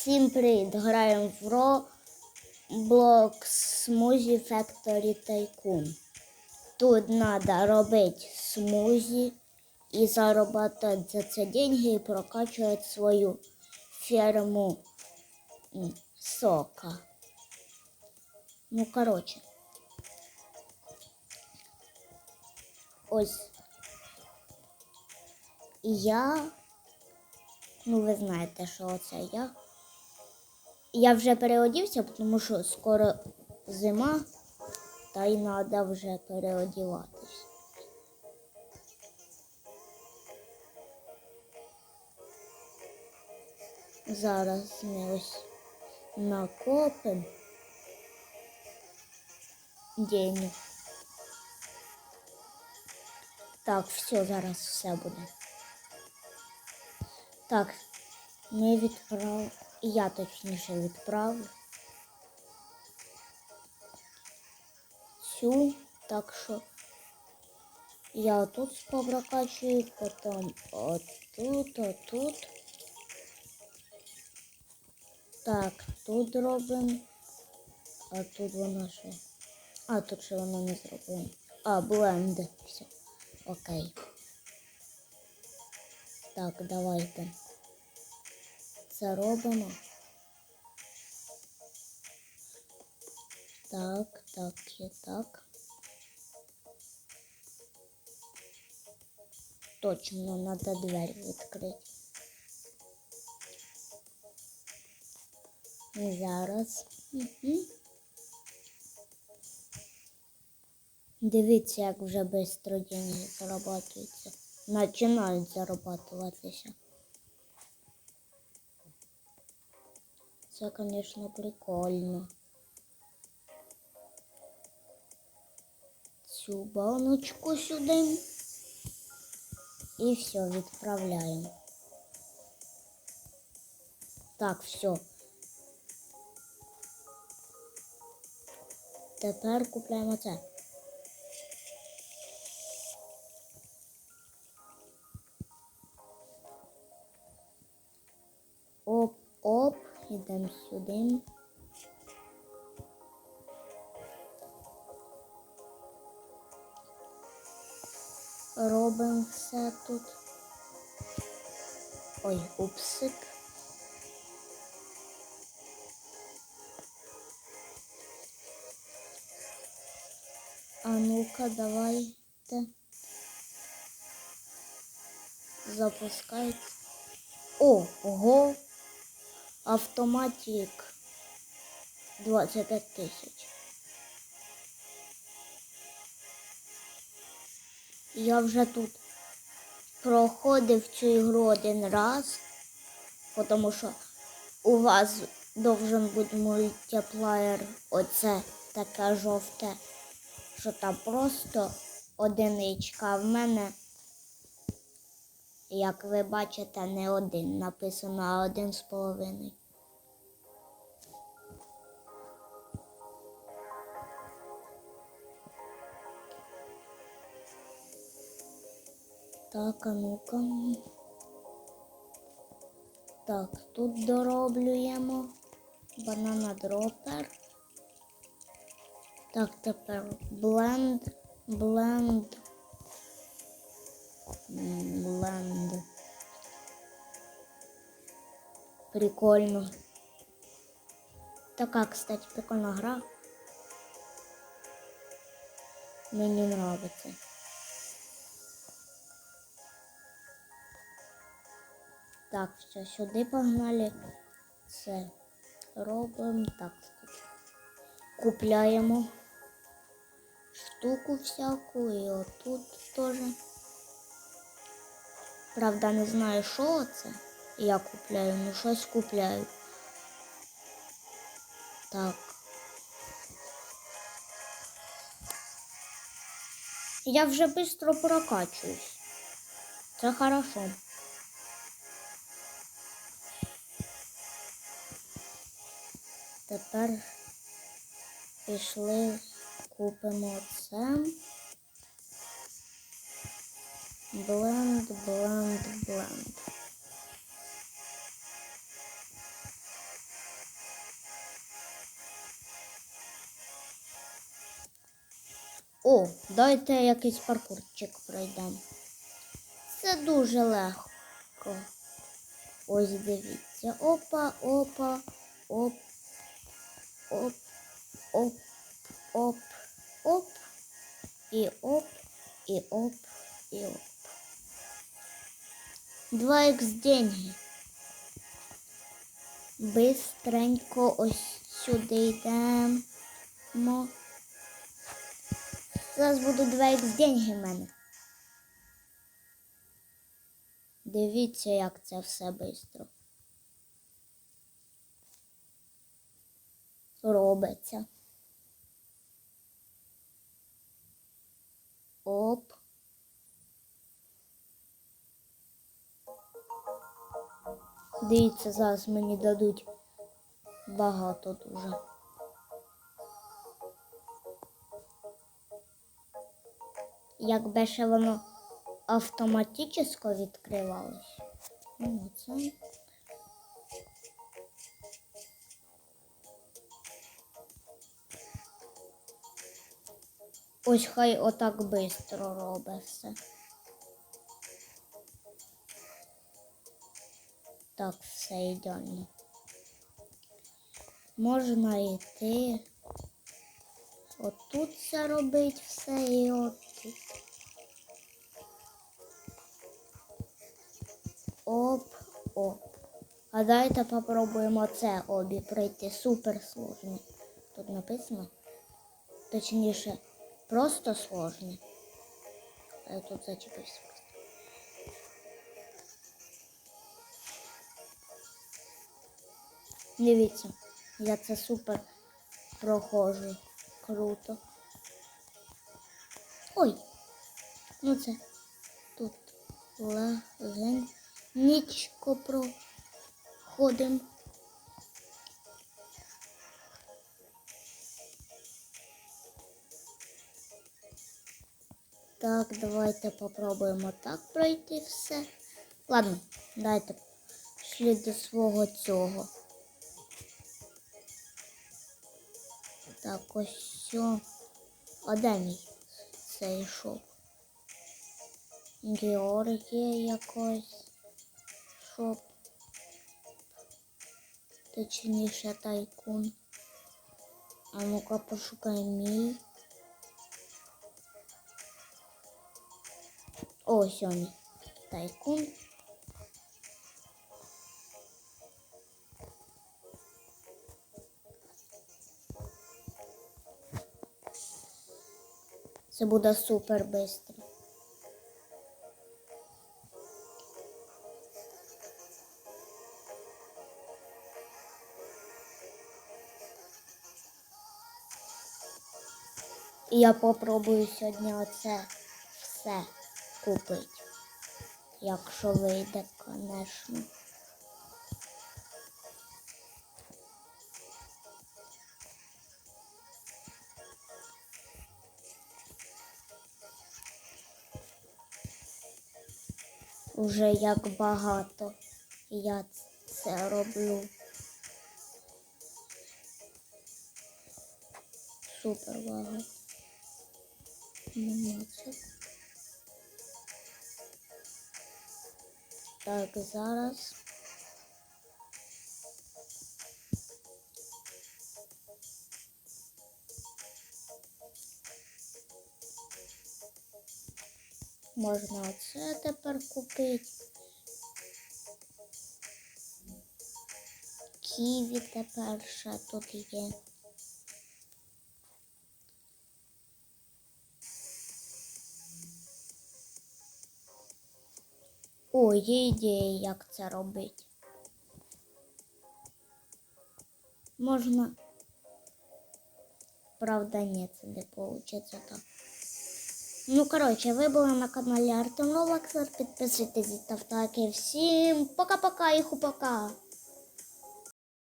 Всім привіт! Граємо в Roblox Smoothie Factory Tycoon. Тут треба робити смузі і заробляти за це деньги і прокачувати свою ферму сока. Ну, коротше. Ось. Я. Ну, ви знаєте, що це я. Я вже переодівся, тому що скоро зима, та й треба вже переодіватись. Зараз ми ось накопимо денег. Так, все, зараз все буде. Так, ми відправ... Я точніше відправлю. Цю, так що я тут попрокачую, потім отут, отут. Так, тут робимо. А тут вона ще. А, тут ще вона не зроблена. А, бленд. Все. Окей. Так, давайте. Це робимо. Так, так і так. Точно, треба двері відкрити. Зараз. Угу. Дивіться, як вже швидко деньги зарабатуються. Починають зарабатуватися. Це, звісно, прикольно. Цю баночку сюди. І все, відправляємо. Так, все. Тепер купляємо це. Оп, оп, йдемо сюди. Робимо все тут. Ой, упсик. А ну-ка, давайте. Запускайте. О, ого. Автоматик. 25 тисяч. Я вже тут проходив цю ігру один раз, тому що у вас должен бути мультиплеєр. Оце таке жовте, що там просто одиничка. А в мене, як ви бачите, не один. Написано а один з половиною. Так, а ну-ка. Так, тут дороблюємо банана дропер. Так, тепер бленд, бленд, м, бленд. Прикольно. Така, кстати, прикольна гра. Мені нравится. Так, все, сюди погнали. Це робимо. Так, тут купляємо штуку всяку і отут теж. Правда, не знаю, що це. Я купляю, ну щось купляю. Так. Я вже швидко прокачуюсь. Це хорошо. Тепер пішли, купимо це. Бленд, бланд, бленд. О, дайте якийсь паркурчик пройдемо. Це дуже легко. Ось дивіться. Опа, опа, оп, оп, оп, оп, оп, і оп, і оп, і оп. 2х деньги. Бистренько ось сюди йдемо. Зараз буде 2х деньги в мене. Дивіться, як це все швидко. Робиться. Дивіться, зараз мені дадуть багато дуже. Якби ще воно автоматично відкривалось. Ну, це. Ось хай отак швидко робить все. Так, все ідеально. Можна йти. Отут це робить все і отут. Оп, оп. А давайте попробуємо це обі пройти. Супер сложно. Тут написано. Точніше, просто сложно. Я тут зачепився. Дивіться, я це супер проходжу. Круто. Ой, ну це тут легенько проходимо. Так, давайте попробуємо так пройти все. Ладно, давайте пішли до свого цього. Так, ось все. А де мій цей шоп? Георгія якось шоп. Точніше тайкун. А ну-ка пошукай мій. О, сьомий. Тайкун. Це буде супер швидко. І я попробую сьогодні оце все купити. Якщо вийде, звісно. Уже як багато я це роблю. Супер багато. Так, зараз. Можна оце тепер купити. Ківі тепер ще тут є. О, є ідея, як це робити. Можна. Правда, ні, це не вийде так. Ну, коротше, ви були на каналі Артем Новаксер. Підписуйтесь, ставте лайки. Всім пока-пока і хупака.